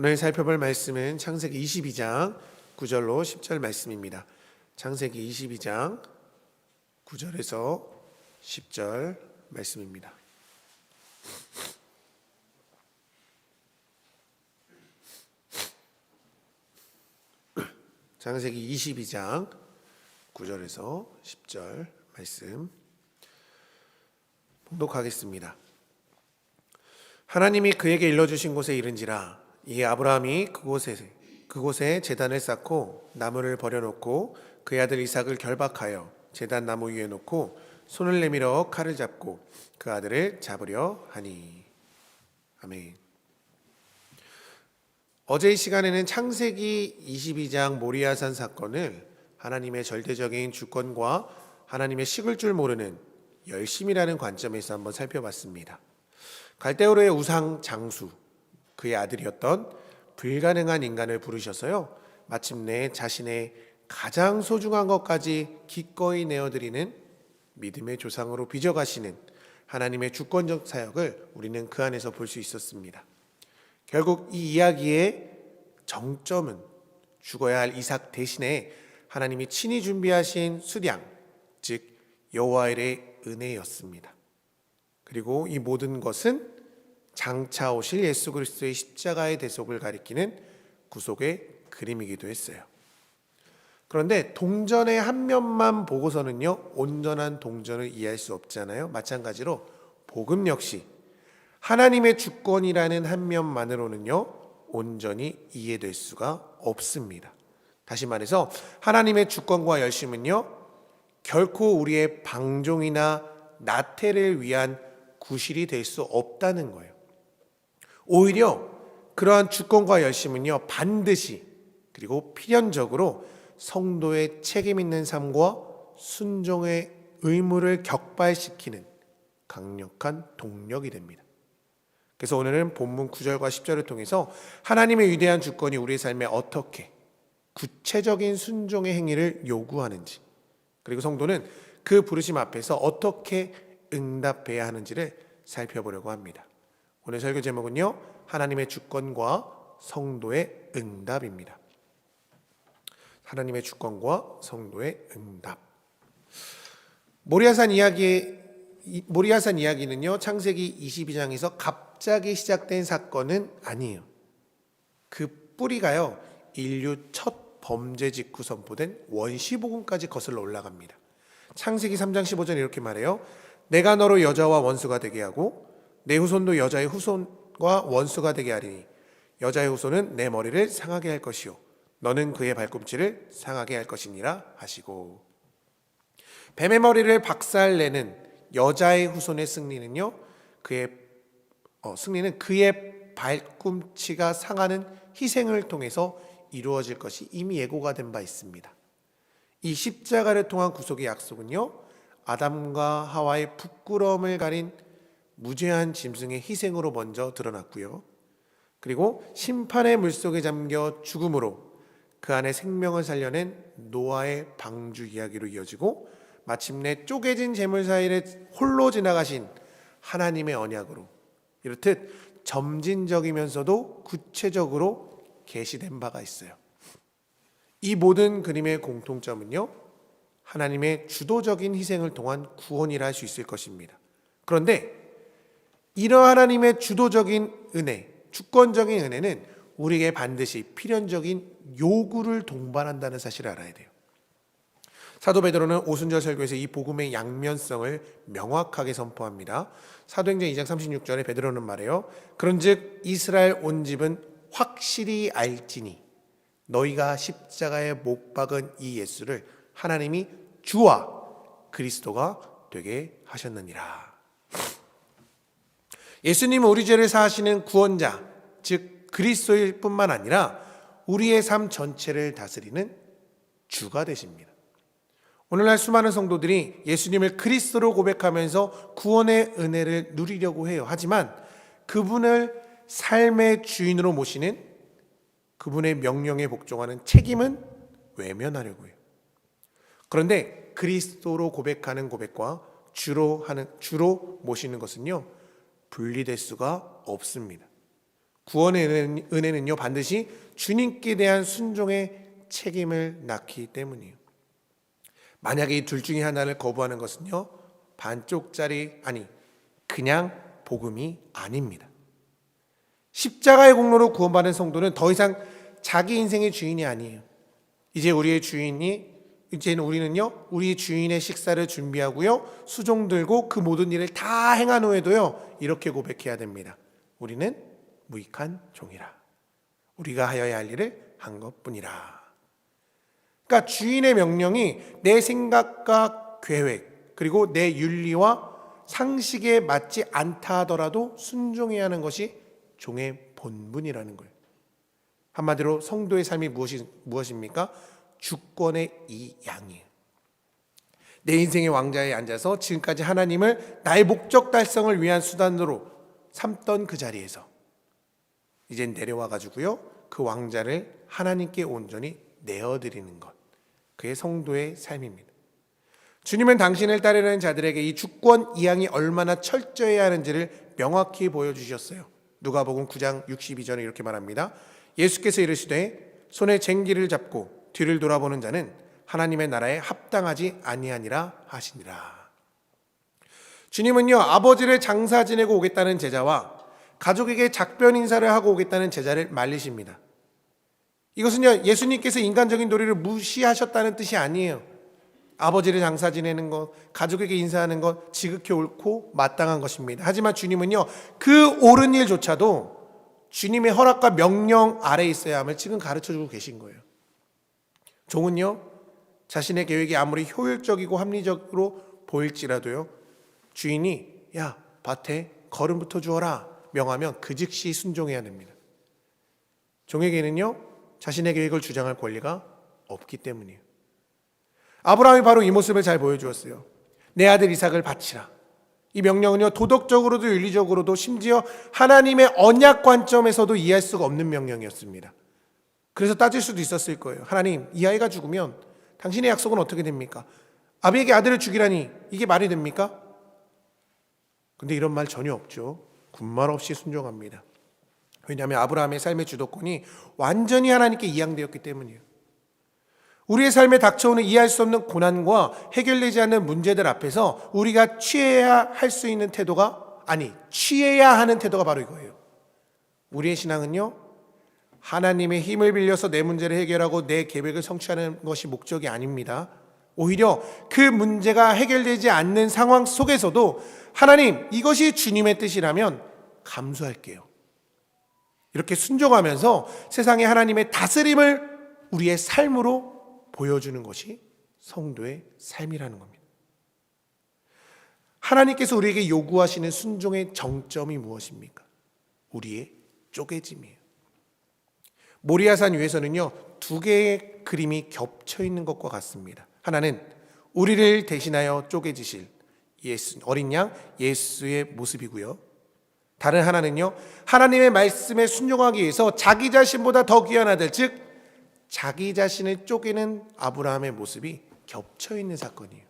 오늘 살펴볼 말씀은 창세기 22장 9절로 10절 말씀입니다. 창세기 22장 9절에서 10절 말씀입니다. 창세기 22장 9절에서 10절 말씀 봉독하겠습니다. 하나님이 그에게 일러주신 곳에 이른지라 이에 아브라함이 그곳에 그곳에 제단을 쌓고 나무를 버려놓고 그의 아들 이삭을 결박하여 제단 나무 위에 놓고 손을 내밀어 칼을 잡고 그 아들을 잡으려 하니 아멘. 어제 이 시간에는 창세기 22장 모리아산 사건을 하나님의 절대적인 주권과 하나님의 식을 줄 모르는 열심이라는 관점에서 한번 살펴봤습니다. 갈대오르의 우상 장수 그의 아들이었던 불가능한 인간을 부르셔서요. 마침내 자신의 가장 소중한 것까지 기꺼이 내어드리는 믿음의 조상으로 빚어가시는 하나님의 주권적 사역을 우리는 그 안에서 볼 수 있었습니다. 결국 이 이야기의 정점은 죽어야 할 이삭 대신에 하나님이 친히 준비하신 수량, 즉 여호와의 은혜였습니다. 그리고 이 모든 것은 장차 오실 예수 그리스도의 십자가의 대속을 가리키는 구속의 그림이기도 했어요. 그런데 동전의 한 면만 보고서는요, 온전한 동전을 이해할 수 없잖아요. 마찬가지로 복음 역시 하나님의 주권이라는 한 면만으로는요, 온전히 이해될 수가 없습니다. 다시 말해서 하나님의 주권과 열심은요, 결코 우리의 방종이나 나태를 위한 구실이 될 수 없다는 거예요. 오히려 그러한 주권과 열심은요, 반드시 그리고 필연적으로 성도의 책임 있는 삶과 순종의 의무를 격발시키는 강력한 동력이 됩니다. 그래서 오늘은 본문 9절과 10절을 통해서 하나님의 위대한 주권이 우리의 삶에 어떻게 구체적인 순종의 행위를 요구하는지 그리고 성도는 그 부르심 앞에서 어떻게 응답해야 하는지를 살펴보려고 합니다. 오늘 설교 제목은요. 하나님의 주권과 성도의 응답입니다. 하나님의 주권과 성도의 응답. 모리아산 이야기 모리아산 이야기는요. 창세기 22장에서 갑자기 시작된 사건은 아니에요. 그 뿌리가요. 인류 첫 범죄 직후 선포된 원시 복음까지 거슬러 올라갑니다. 창세기 3장 15절 이렇게 말해요. 내가 너로 여자와 원수가 되게 하고 내 후손도 여자의 후손과 원수가 되게 하리니 여자의 후손은 내 머리를 상하게 할 것이요 너는 그의 발꿈치를 상하게 할 것이니라 하시고 뱀의 머리를 박살내는 여자의 후손의 승리는요 그의 어, 승리는 그의 발꿈치가 상하는 희생을 통해서 이루어질 것이 이미 예고가 된 바 있습니다. 이 십자가를 통한 구속의 약속은요 아담과 하와의 부끄러움을 가린 무죄한 짐승의 희생으로 먼저 드러났고요. 그리고 심판의 물속에 잠겨 죽음으로 그 안에 생명을 살려낸 노아의 방주 이야기로 이어지고 마침내 쪼개진 재물 사이를 홀로 지나가신 하나님의 언약으로 이렇듯 점진적이면서도 구체적으로 계시된 바가 있어요. 이 모든 그림의 공통점은요. 하나님의 주도적인 희생을 통한 구원이라 할 수 있을 것입니다. 그런데 이러 하나님의 주도적인 은혜, 주권적인 은혜는 우리에게 반드시 필연적인 요구를 동반한다는 사실을 알아야 돼요. 사도 베드로는 오순절 설교에서 이 복음의 양면성을 명확하게 선포합니다. 사도행전 2장 36절에 베드로는 말해요. 그런즉 이스라엘 온 집은 확실히 알지니 너희가 십자가에 못 박은 이 예수를 하나님이 주와 그리스도가 되게 하셨느니라. 예수님은 우리 죄를 사하시는 구원자, 즉 그리스도일 뿐만 아니라 우리의 삶 전체를 다스리는 주가 되십니다. 오늘날 수많은 성도들이 예수님을 그리스도로 고백하면서 구원의 은혜를 누리려고 해요. 하지만 그분을 삶의 주인으로 모시는 그분의 명령에 복종하는 책임은 외면하려고 해요. 그런데 그리스도로 고백하는 고백과 주로 하는 주로 모시는 것은요 분리될 수가 없습니다. 구원의 은혜는- 은혜는요 반드시 주님께 대한 순종의 책임을 낳기 때문이에요. 만약에 이 둘 중에 하나를 거부하는 것은요 반쪽짜리 아니 그냥 복음이 아닙니다. 십자가의 공로로 구원받은 성도는 더 이상 자기 인생의 주인이 아니에요. 이제 우리의 주인이 이제는 우리는요 우리 주인의 식사를 준비하고요 수종 들고 그 모든 일을 다 행한 후에도요 이렇게 고백해야 됩니다. 우리는 무익한 종이라. 우리가 하여야 할 일을 한 것 뿐이라. 그러니까 주인의 명령이 내 생각과 계획 그리고 내 윤리와 상식에 맞지 않다 하더라도 순종해야 하는 것이 종의 본분이라는 거예요. 한마디로 성도의 삶이 무엇이 무엇입니까? 주권의 이 양이에요. 내 인생의 왕자에 앉아서 지금까지 하나님을 나의 목적 달성을 위한 수단으로 삼던 그 자리에서 이젠 내려와 가지고요. 그 왕자를 하나님께 온전히 내어 드리는 것. 그의 성도의 삶입니다. 주님은 당신을 따르는 자들에게 이 주권 이양이 얼마나 철저해야 하는지를 명확히 보여 주셨어요. 누가복음 9장 62절에 이렇게 말합니다. 예수께서 이르시되 손에 쟁기를 잡고 뒤를 돌아보는 자는 하나님의 나라에 합당하지 아니하니라 하시니라. 주님은요 아버지를 장사 지내고 오겠다는 제자와 가족에게 작별 인사를 하고 오겠다는 제자를 말리십니다. 이것은요 예수님께서 인간적인 도리를 무시하셨다는 뜻이 아니에요. 아버지를 장사 지내는 것, 가족에게 인사하는 것 지극히 옳고 마땅한 것입니다. 하지만 주님은요 그 옳은 일조차도 주님의 허락과 명령 아래 있어야 함을 지금 가르쳐 주고 계신 거예요. 종은요 자신의 계획이 아무리 효율적이고 합리적으로 보일지라도요 주인이 야 밭에 거름부터 주어라 명하면 그 즉시 순종해야 됩니다. 종에게는요 자신의 계획을 주장할 권리가 없기 때문이에요. 아브라함이 바로 이 모습을 잘 보여주었어요. 내 아들 이삭을 바치라. 이 명령은요 도덕적으로도 윤리적으로도 심지어 하나님의 언약 관점에서도 이해할 수가 없는 명령이었습니다. 그래서 따질 수도 있었을 거예요. 하나님 이 아이가 죽으면 당신의 약속은 어떻게 됩니까? 아비에게 아들을 죽이라니 이게 말이 됩니까? 근데 이런 말 전혀 없죠. 군말 없이 순종합니다. 왜냐하면 아브라함의 삶의 주도권이 완전히 하나님께 이양되었기 때문이에요. 우리의 삶에 닥쳐오는 이해할 수 없는 고난과 해결되지 않는 문제들 앞에서 우리가 취해야 할 수 있는 태도가 아니 취해야 하는 태도가 바로 이거예요. 우리의 신앙은요 하나님의 힘을 빌려서 내 문제를 해결하고 내 계획을 성취하는 것이 목적이 아닙니다. 오히려 그 문제가 해결되지 않는 상황 속에서도 하나님 이것이 주님의 뜻이라면 감수할게요. 이렇게 순종하면서 세상에 하나님의 다스림을 우리의 삶으로 보여주는 것이 성도의 삶이라는 겁니다. 하나님께서 우리에게 요구하시는 순종의 정점이 무엇입니까? 우리의 쪼개짐이에요. 모리아산 위에서는요, 두 개의 그림이 겹쳐 있는 것과 같습니다. 하나는 우리를 대신하여 쪼개지실 예수, 어린 양 예수의 모습이고요. 다른 하나는요, 하나님의 말씀에 순종하기 위해서 자기 자신보다 더 귀한 아들, 즉, 자기 자신을 쪼개는 아브라함의 모습이 겹쳐 있는 사건이에요.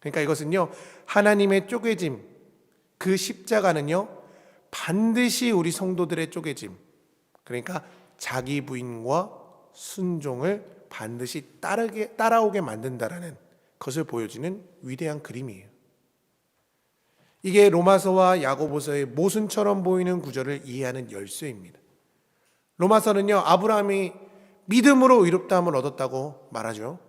그러니까 이것은요, 하나님의 쪼개짐, 그 십자가는요, 반드시 우리 성도들의 쪼개짐, 그러니까 자기 부인과 순종을 반드시 따르게, 따라오게 만든다라는 것을 보여주는 위대한 그림이에요. 이게 로마서와 야고보서의 모순처럼 보이는 구절을 이해하는 열쇠입니다. 로마서는요, 아브라함이 믿음으로 의롭다함을 얻었다고 말하죠.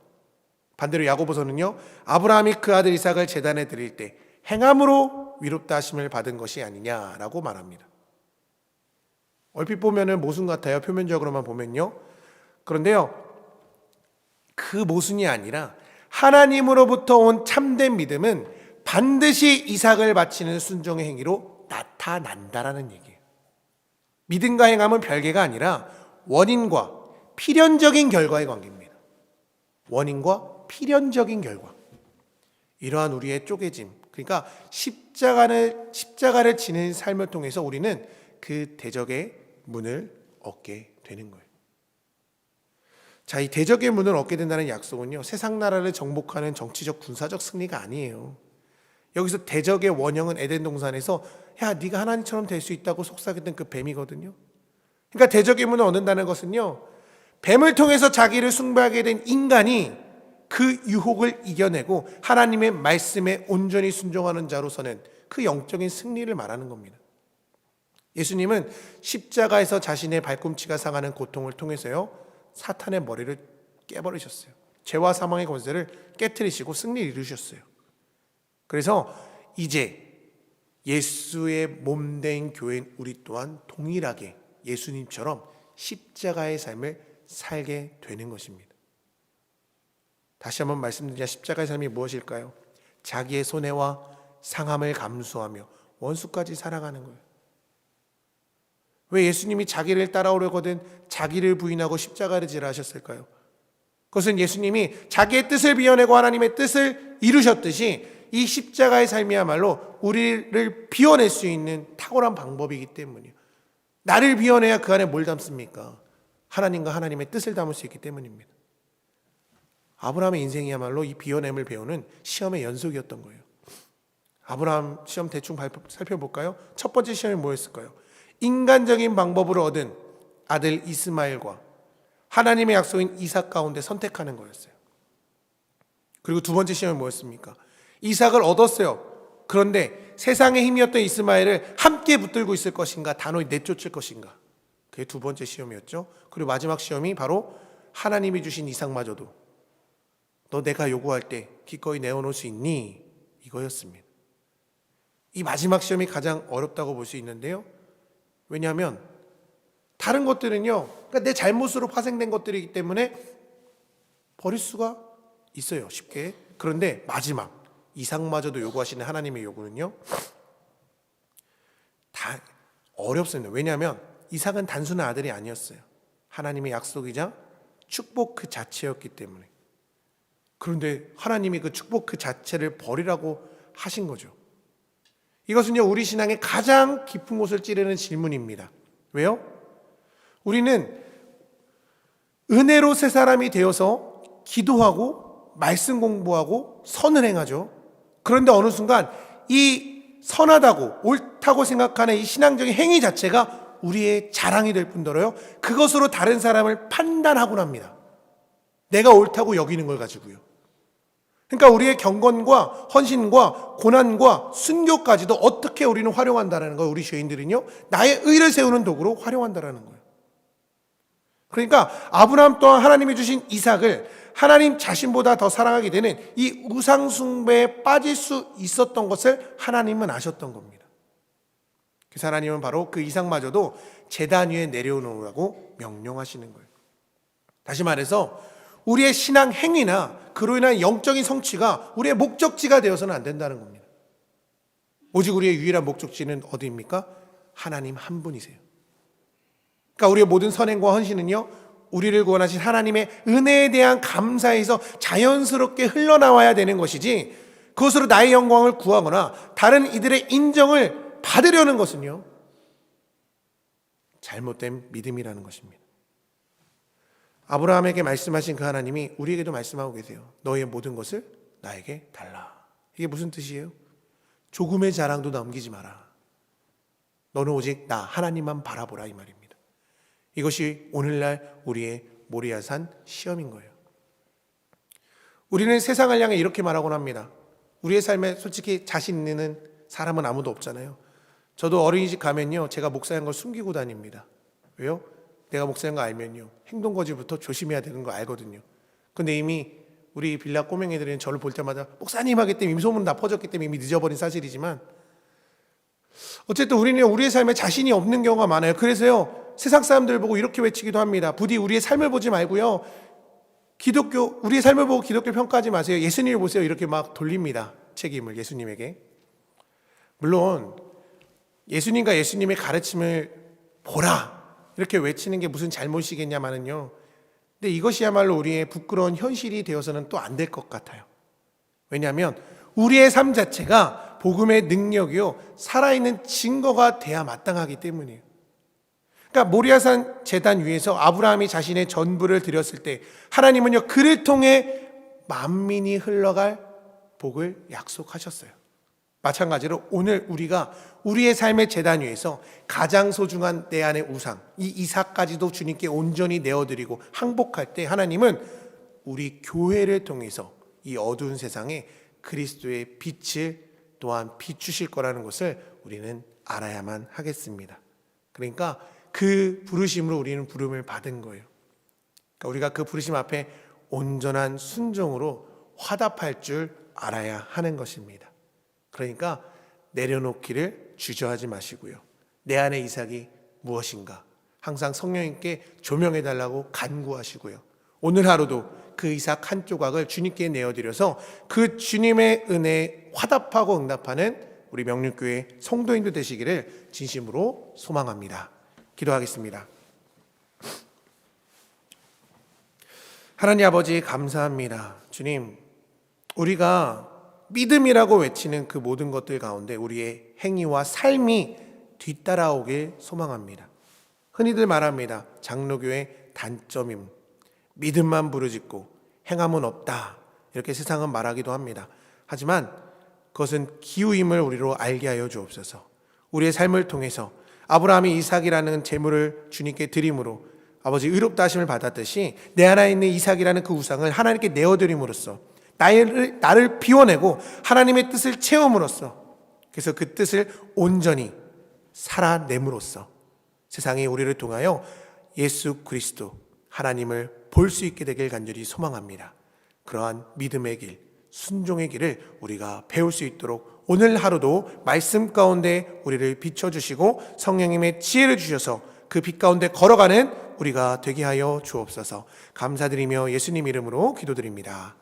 반대로 야고보서는요, 아브라함이 그 아들 이삭을 재단에 드릴 때 행함으로 위롭다 하심을 받은 것이 아니냐라고 말합니다. 얼핏 보면은 모순 같아요. 표면적으로만 보면요. 그런데요, 그 모순이 아니라 하나님으로부터 온 참된 믿음은 반드시 이삭을 바치는 순종의 행위로 나타난다라는 얘기예요. 믿음과 행함은 별개가 아니라 원인과 필연적인 결과의 관계입니다. 원인과 필연적인 결과. 이러한 우리의 쪼개짐, 그러니까 십자가를 십자가를 지는 삶을 통해서 우리는 그 대적의 문을 얻게 되는 거예요. 자, 이 대적의 문을 얻게 된다는 약속은요, 세상 나라를 정복하는 정치적 군사적 승리가 아니에요. 여기서 대적의 원형은 에덴 동산에서 야, 네가 하나님처럼 될 수 있다고 속삭였던 그 뱀이거든요. 그러니까 대적의 문을 얻는다는 것은요. 뱀을 통해서 자기를 숭배하게 된 인간이 그 유혹을 이겨내고 하나님의 말씀에 온전히 순종하는 자로서는 그 영적인 승리를 말하는 겁니다. 예수님은 십자가에서 자신의 발꿈치가 상하는 고통을 통해서요. 사탄의 머리를 깨버리셨어요. 죄와 사망의 권세를 깨뜨리시고 승리를 이루셨어요. 그래서 이제 예수의 몸된 교회인 우리 또한 동일하게 예수님처럼 십자가의 삶을 살게 되는 것입니다. 다시 한번 말씀드리자 십자가의 삶이 무엇일까요? 자기의 손해와 상함을 감수하며 원수까지 사랑하는 거예요. 왜 예수님이 자기를 따라오려거든 자기를 부인하고 십자가를 지라 하셨을까요? 그것은 예수님이 자기의 뜻을 비워내고 하나님의 뜻을 이루셨듯이 이 십자가의 삶이야말로 우리를 비워낼 수 있는 탁월한 방법이기 때문이에요. 나를 비워내야 그 안에 뭘 담습니까? 하나님과 하나님의 뜻을 담을 수 있기 때문입니다. 아브라함의 인생이야말로 이 비워냄을 배우는 시험의 연속이었던 거예요. 아브라함 시험 대충 살펴볼까요? 첫 번째 시험이 뭐였을까요? 인간적인 방법으로 얻은 아들 이스마엘과 하나님의 약속인 이삭 가운데 선택하는 거였어요. 그리고 두 번째 시험이 뭐였습니까? 이삭을 얻었어요. 그런데 세상의 힘이었던 이스마엘을 함께 붙들고 있을 것인가, 단호히 내쫓을 것인가. 그게 두 번째 시험이었죠. 그리고 마지막 시험이 바로 하나님이 주신 이삭마저도 너 내가 요구할 때 기꺼이 내어놓을 수 있니? 이거였습니다. 이 마지막 시험이 가장 어렵다고 볼 수 있는데요. 왜냐하면 다른 것들은요, 그러니까 내 잘못으로 파생된 것들이기 때문에 버릴 수가 있어요, 쉽게. 그런데 마지막 이상마저도 요구하시는 하나님의 요구는요, 다 어렵습니다. 왜냐하면 이삭은 단순한 아들이 아니었어요. 하나님의 약속이자 축복 그 자체였기 때문에. 그런데 하나님이 그 축복 그 자체를 버리라고 하신 거죠. 이것은요, 우리 신앙의 가장 깊은 곳을 찌르는 질문입니다. 왜요? 우리는 은혜로 새 사람이 되어서 기도하고 말씀 공부하고 선을 행하죠. 그런데 어느 순간 이 선하다고 옳다고 생각하는 이 신앙적인 행위 자체가 우리의 자랑이 될 뿐더러요. 그것으로 다른 사람을 판단하곤 합니다. 내가 옳다고 여기는 걸 가지고요. 그러니까 우리의 경건과 헌신과 고난과 순교까지도 어떻게 우리는 활용한다라는 거 우리 죄인들은요. 나의 의를 세우는 도구로 활용한다라는 거예요. 그러니까 아브라함 또한 하나님이 주신 이삭을 하나님 자신보다 더 사랑하게 되는 이 우상 숭배에 빠질 수 있었던 것을 하나님은 아셨던 겁니다. 그래서 하나님은 바로 그 이삭마저도 제단 위에 내려놓으라고 명령하시는 거예요. 다시 말해서 우리의 신앙 행위나 그로 인한 영적인 성취가 우리의 목적지가 되어서는 안 된다는 겁니다. 오직 우리의 유일한 목적지는 어디입니까? 하나님 한 분이세요. 그러니까 우리의 모든 선행과 헌신은요, 우리를 구원하신 하나님의 은혜에 대한 감사에서 자연스럽게 흘러나와야 되는 것이지, 그것으로 나의 영광을 구하거나 다른 이들의 인정을 받으려는 것은요, 잘못된 믿음이라는 것입니다. 아브라함에게 말씀하신 그 하나님이 우리에게도 말씀하고 계세요. 너의 모든 것을 나에게 달라. 이게 무슨 뜻이에요? 조금의 자랑도 남기지 마라. 너는 오직 나 하나님만 바라보라 이 말입니다. 이것이 오늘날 우리의 모리아산 시험인 거예요. 우리는 세상을 향해 이렇게 말하곤 합니다. 우리의 삶에 솔직히 자신 있는 사람은 아무도 없잖아요. 저도 어린이집 가면요. 제가 목사인 걸 숨기고 다닙니다. 왜요? 내가 목사인 거 알면요. 행동 거지부터 조심해야 되는 거 알거든요. 근데 이미 우리 빌라 꼬맹이들은 저를 볼 때마다 목사님 하기 때문에 소문 다 퍼졌기 때문에 이미 늦어버린 사실이지만 어쨌든 우리는 우리의 삶에 자신이 없는 경우가 많아요. 그래서요. 세상 사람들 보고 이렇게 외치기도 합니다. 부디 우리의 삶을 보지 말고요. 기독교 우리의 삶을 보고 기독교 평가하지 마세요. 예수님을 보세요. 이렇게 막 돌립니다. 책임을 예수님에게. 물론 예수님과 예수님의 가르침을 보라. 이렇게 외치는 게 무슨 잘못이겠냐마는요. 근데 이것이야말로 우리의 부끄러운 현실이 되어서는 또 안 될 것 같아요. 왜냐하면 우리의 삶 자체가 복음의 능력이요 살아있는 증거가 돼야 마땅하기 때문이에요. 그러니까 모리아산 재단 위에서 아브라함이 자신의 전부를 드렸을 때 하나님은요 그를 통해 만민이 흘러갈 복을 약속하셨어요. 마찬가지로 오늘 우리가 우리의 삶의 재단 위에서 가장 소중한 내 안의 우상, 이 이삭까지도 주님께 온전히 내어드리고 항복할 때 하나님은 우리 교회를 통해서 이 어두운 세상에 그리스도의 빛을 또한 비추실 거라는 것을 우리는 알아야만 하겠습니다. 그러니까 그 부르심으로 우리는 부름을 받은 거예요. 그러니까 우리가 그 부르심 앞에 온전한 순종으로 화답할 줄 알아야 하는 것입니다. 그러니까 내려놓기를 주저하지 마시고요. 내 안에 이삭이 무엇인가 항상 성령님께 조명해 달라고 간구하시고요. 오늘 하루도 그 이삭 한 조각을 주님께 내어드려서 그 주님의 은혜에 화답하고 응답하는 우리 명륜교회 성도인도 되시기를 진심으로 소망합니다. 기도하겠습니다. 하나님 아버지 감사합니다. 주님, 우리가 믿음이라고 외치는 그 모든 것들 가운데 우리의 행위와 삶이 뒤따라오길 소망합니다. 흔히들 말합니다. 장로교의 단점임. 믿음만 부르짖고 행함은 없다. 이렇게 세상은 말하기도 합니다. 하지만 그것은 기우임을 우리로 알게 하여 주옵소서. 우리의 삶을 통해서 아브라함이 이삭이라는 재물을 주님께 드림으로 아버지 의롭다 하심을 받았듯이 내 안에 있는 이삭이라는 그 우상을 하나님께 내어 드림으로써 나를, 나를 비워내고 하나님의 뜻을 채움으로써 그래서 그 뜻을 온전히 살아냄으로써 세상이 우리를 통하여 예수 그리스도 하나님을 볼 수 있게 되길 간절히 소망합니다. 그러한 믿음의 길, 순종의 길을 우리가 배울 수 있도록 오늘 하루도 말씀 가운데 우리를 비춰주시고 성령님의 지혜를 주셔서 그 빛 가운데 걸어가는 우리가 되게 하여 주옵소서 감사드리며 예수님 이름으로 기도드립니다.